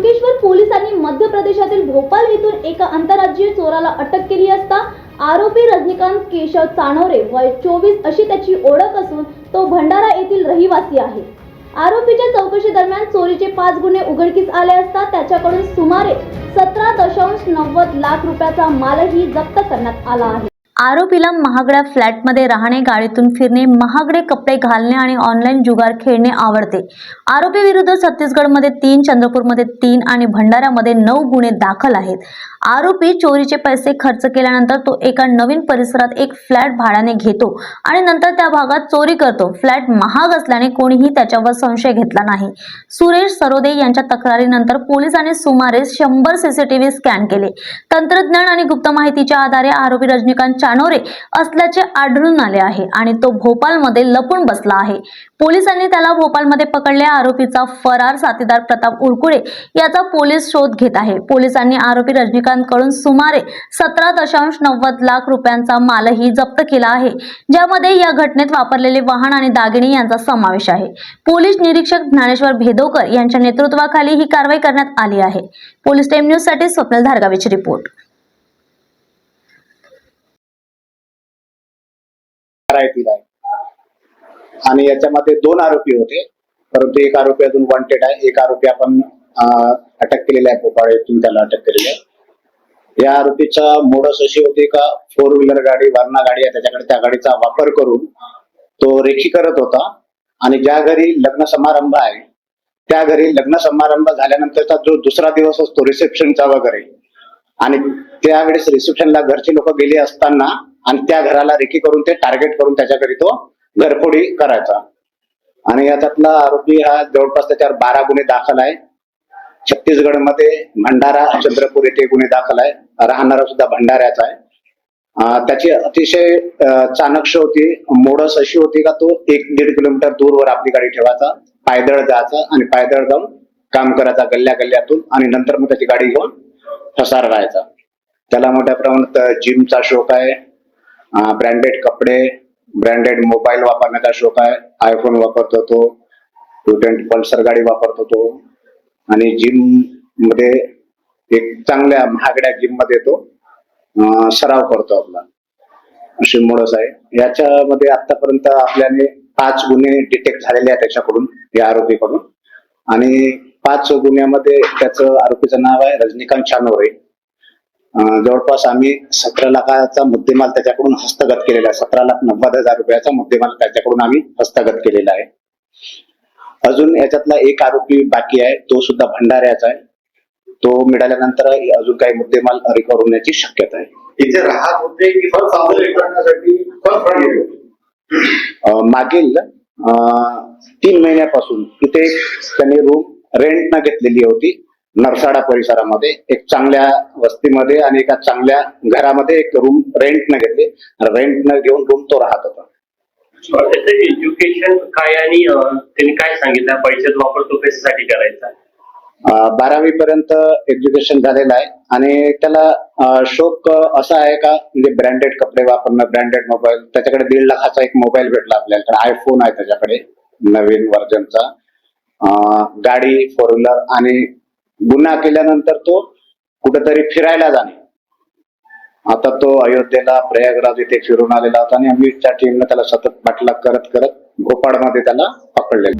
त्र्यंबकेश्वर पोलिसांनी मध्य प्रदेशातील भोपाल येथून एका आंतरराज्यीय चोराला अटक केली असता आरोपी रजनीकांत केशव चाणोरे वय चोवीस अशी त्याची ओळख असून तो भंडारा येथील रहिवासी आहे. आरोपीच्या चौकशी दरम्यान चोरीचे पाच गुन्हे उघडकीस आले असता त्याच्याकडून सुमारे सतरा दशांश नव्वद लाख रुपयाचा मालही जप्त करण्यात आला आहे. आरोपीला महागड्या फ्लॅटमध्ये राहणे गाडीतून फिरणे महागडे कपडे घालणे आणि ऑनलाईन जुगार खेळणे आवडते. आरोपी विरुद्ध छत्तीसगडमध्ये तीन चंद्रपूरमध्ये तीन आणि भंडाऱ्यामध्ये नऊ गुन्हे दाखल आहेत. आरोपी चोरीचे पैसे खर्च केल्यानंतर तो एका नवीन परिसरात एक फ्लॅट भाड्याने घेतो आणि नंतर त्या भागात चोरी करतो. फ्लॅट महाग असल्याने कोणीही त्याच्यावर संशय घेतला नाही. सुरेश सरोदे यांच्या तक्रारीनंतर पोलिसांनी सुमारे शंभर सीसीटीव्ही स्कॅन केले. तंत्रज्ञान आणि गुप्त माहितीच्या आधारे आरोपी रजनीकांत चानोरे असल्याचे आढळून आले आहे आणि तो भोपाळमध्ये लपून बसला आहे. पोलिसांनी त्याला भोपाळमध्ये पकडले. आरोपीचा फरार साथीदार प्रताप उरकुडे याचा पोलीस शोध घेत आहे. पोलिसांनी आरोपी रजनीकांत कडून सुमारे सतरा दशांश नव्वद लाख रुपयांचा मालही जप्त केला आहे ज्यामध्ये या घटनेत वापरलेले वाहन आणि दागिने यांचा समावेश आहे. पोलीस निरीक्षक ज्ञानेश्वर भेदोकर यांच्या नेतृत्वाखाली ही कारवाई करण्यात आली आहे. पोलीस टाइम न्यूजसाठी स्वप्नील धारगावीची रिपोर्ट. राहतील आहे. आणि याच्यामध्ये दोन आरोपी होते. परंतु एक आरोपी अजून वॉन्टेड आहे. एक आरोपी आपण अटक केलेला आहे भोपाळ येथून त्याला अटक केलेली आहे. या आरोपीचा मोडस अशी होती का फोर व्हीलर गाडी वारणा गाडी आहे. त्याच्याकडे त्या गाडीचा वापर करून तो रेखी करत होता. आणि ज्या घरी लग्न समारंभ आहे त्या घरी लग्न समारंभ झाल्यानंतरचा जो दुसरा दिवस असतो रिसेप्शनचा वगैरे. आणि त्यावेळेस रिसेप्शनला घरचे लोक गेले असताना आणि त्या घराला रेकी करून ते टार्गेट करून त्याच्या घरी तो घरफोडी करायचा. आणि याच्यातला आरोपी हा जवळपास त्याच्यावर बारा गुन्हे दाखल आहे. छत्तीसगडमध्ये भंडारा चंद्रपूर येथे गुन्हे दाखल आहे. राहणारा सुद्धा भंडाऱ्याचा आहे. त्याची अतिशय चाणक्ष होती मोडस अशी होती का तो एक दीड किलोमीटर दूरवर आपली गाडी ठेवायचा पायदळ जायचा आणि पायदळ जाऊन काम करायचा गल्ल्या गल्ल्यातून आणि नंतर मग त्याची गाडी घेऊन फसार राहायचा त्याला मोठ्या प्रमाणात जिमचा शौक आहे. ब्रँडेड कपडे ब्रँडेड मोबाईल वापरण्याचा शोक आहे. आयफोन वापरतो तो. टू ट्वेंटी पल्सर गाडी वापरतो तो. आणि जिममध्ये एक चांगल्या महागड्या जिममध्ये तो सराव करतो आपला. अशी मुळच आहे. याच्यामध्ये आतापर्यंत आपल्याने पाच गुन्हे डिटेक्ट झालेले आहेत त्याच्याकडून या आरोपीकडून. आणि पाच गुन्ह्यामध्ये त्याचं आरोपीचं नाव आहे रजनीकांत छानोरे अं, जवळपास आम्ही सतरा लाखाचा मुद्देमाल त्याच्याकडून हस्तगत केलेला आहे. सतरा लाख नव्वद हजार रुपयाचा मुद्देमाल त्याच्याकडून आम्ही हस्तगत केलेला आहे. अजून याच्यातला एक आरोपी बाकी आहे. तो सुद्धा भंडाऱ्याचा आहे. तो मिळाल्यानंतर अजून काही मुद्देमाल रिकव्हर होण्याची शक्यता आहे. इथे राहत होते की मागील तीन महिन्यापासून एक त्यांनी रूम रेंट न घेतलेली होती. नरसाडा परिसरामध्ये एक चांगल्या वस्तीमध्ये आणि एका चांगल्या घरामध्ये एक रूम रेंट न घेतली. रेंट न घेऊन रूम तो राहत होता. एज्युकेशन काय आणि त्यांनी काय सांगितलं? पैशाचा वापर तो कशासाठी करायचा? बारावी पर्यंत एज्युकेशन झालेलं आहे आणि त्याला शौक असा आहे का? म्हणजे ब्रँडेड कपडे वापरणं ब्रँडेड मोबाईल त्याच्याकडे दीड लाखाचा एक मोबाईल भेटला आपल्याकडे आयफोन आहे त्याच्याकडे नवीन व्हर्जनचा गाडी फोर व्हीलर आणि गुन्हा केल्यानंतर तो कुठेतरी फिरायला जाणे. आता तो अयोध्येला प्रयागराज इथे फिरून आलेला होता आणि आम्हीच्या टीमनं त्याला सतत पाठलाग करत करत भोपाळमध्ये त्याला पकडले